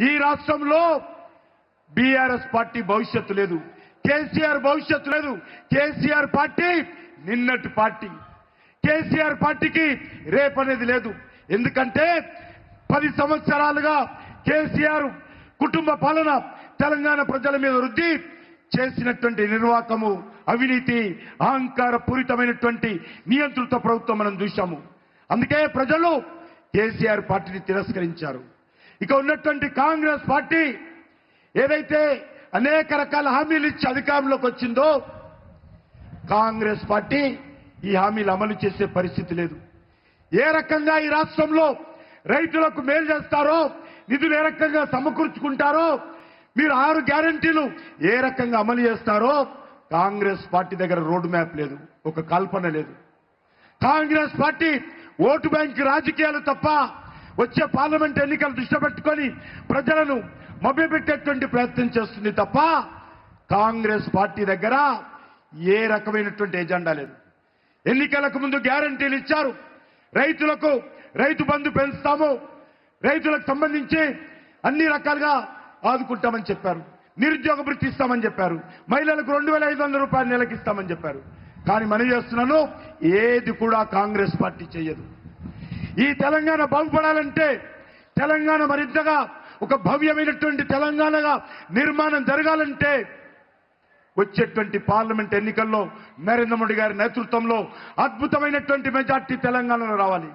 ఈ రాష్ట్రంలో BRS party భవిష్యత్తు లేదు. కేసీఆర్ భవిష్యత్తు లేదు. కేసీఆర్ పార్టీ నిన్నటి పార్టీ. కేసీఆర్ పార్టీకి రేపనేది లేదు. ఎందుకంటే పది సంవత్సరాలుగా కేసీఆర్ కుటుంబ పాలన తెలంగాణ ప్రజల మీద వృద్ధి చేసినటువంటి నిర్వాకము అవినీతి అహంకార పూరితమైనటువంటి నియంత్రిత ప్రభుత్వం మనం చూశాము. అందుకే ప్రజలు కేసీఆర్ పార్టీని తిరస్కరించారు. ఇక ఉన్నటువంటి కాంగ్రెస్ పార్టీ ఏదైతే అనేక రకాల హామీలు ఇచ్చి అధికారంలోకి వచ్చిందో కాంగ్రెస్ పార్టీ ఈ హామీలు అమలు చేసే పరిస్థితి లేదు. ఏ రకంగా ఈ రాష్ట్రంలో రైతులకు మేలు చేస్తారో నిధులు ఏ రకంగా సమకూర్చుకుంటారో మీరు ఆరు గ్యారంటీలు ఏ రకంగా అమలు చేస్తారో కాంగ్రెస్ పార్టీ దగ్గర రోడ్ మ్యాప్ లేదు ఒక కల్పన లేదు. కాంగ్రెస్ పార్టీ ఓటు బ్యాంక్ రాజకీయాలు తప్ప వచ్చే పార్లమెంట్ ఎన్నికలు దృష్టి పెట్టుకొని ప్రజలను మభ్యపెట్టేటువంటి ప్రయత్నం చేస్తుంది తప్ప కాంగ్రెస్ పార్టీ దగ్గర ఏ రకమైనటువంటి ఎజెండా లేదు. ఎన్నికలకు ముందు గ్యారంటీలు ఇచ్చారు. రైతులకు రైతు బంధు పెంచుతాము. రైతులకు సంబంధించి అన్ని రకాలుగా ఆదుకుంటామని చెప్పారు. నిరుద్యోగ వృత్తి ఇస్తామని చెప్పారు. మహిళలకు రెండు వేల ఐదు వందల రూపాయలు నెలకిస్తామని చెప్పారు. కానీ మనం చేస్తున్నాను ఏది కూడా కాంగ్రెస్ పార్టీ చేయదు. ఈ తెలంగాణ బాగుపడాలంటే తెలంగాణ మరింతగా ఒక భవ్యమైనటువంటి తెలంగాణగా నిర్మాణం జరగాలంటే వచ్చేటువంటి పార్లమెంట్ ఎన్నికల్లో నరేంద్ర మోడీ గారి నేతృత్వంలో అద్భుతమైనటువంటి మెజార్టీ తెలంగాణలో రావాలి.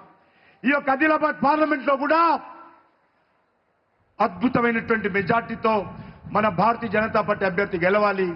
ఈ యొక్క ఆదిలాబాద్ పార్లమెంట్లో కూడా అద్భుతమైనటువంటి మెజార్టీతో మన భారతీయ జనతా పార్టీ అభ్యర్థి గెలవాలి.